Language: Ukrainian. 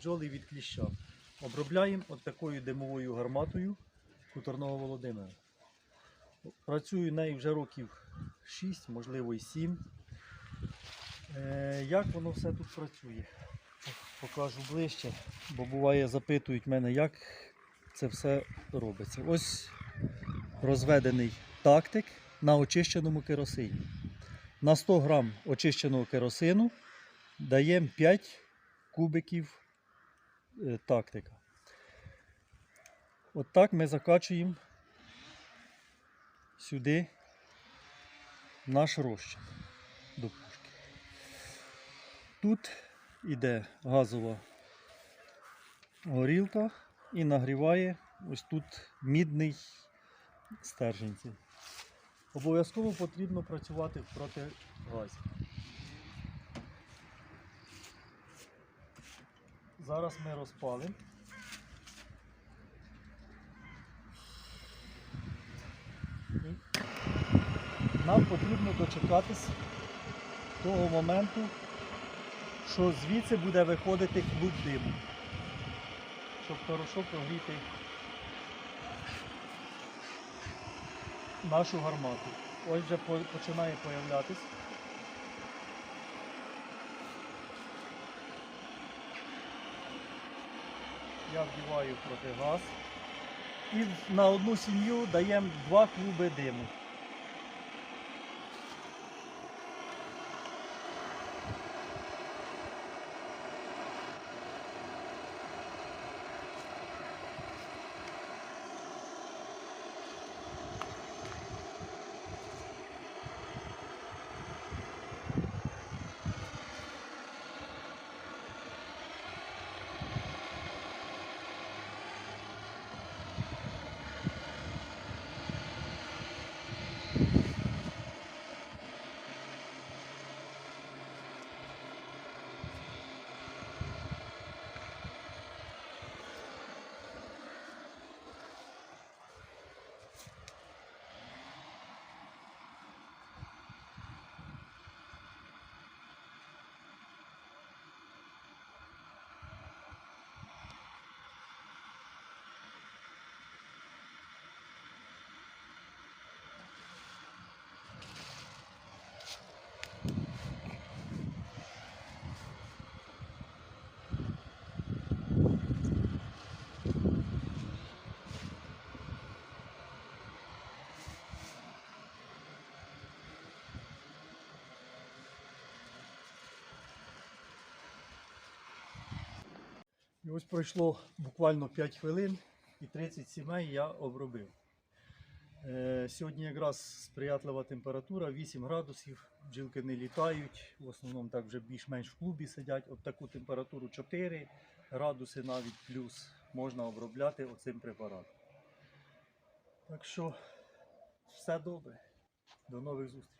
бджоли від кліща. Обробляємо от такою димовою гарматою хуторного Володимира. Працюю нею вже років 6, можливо і 7. Е, як воно все тут працює? Покажу ближче, бо буває запитують мене, як це все робиться. Ось розведений тактик на очищеному керосині. На 100 грам очищеного керосину даємо 5 кубиків тактика. От так ми закачуємо сюди наш розчин до пушки. Тут іде газова горілка і нагріває ось тут мідний стержень. Обов'язково потрібно працювати проти газів. Зараз ми розпалимо. Нам потрібно дочекатись того моменту, що звідси буде виходити клуб диму, щоб хорошо прогріти нашу гармату. Ось вже починає появлятись. Я вдіваю протигаз. І на одну сім'ю даємо два клуби диму. І ось пройшло буквально 5 хвилин і 30 сімей я обробив. Е, сьогодні якраз сприятлива температура 8 градусів, бджілки не літають, в основному так вже більш-менш в клубі сидять. От таку температуру 4 градуси навіть плюс можна обробляти оцим препаратом. Так що все добре. До нових зустрічей.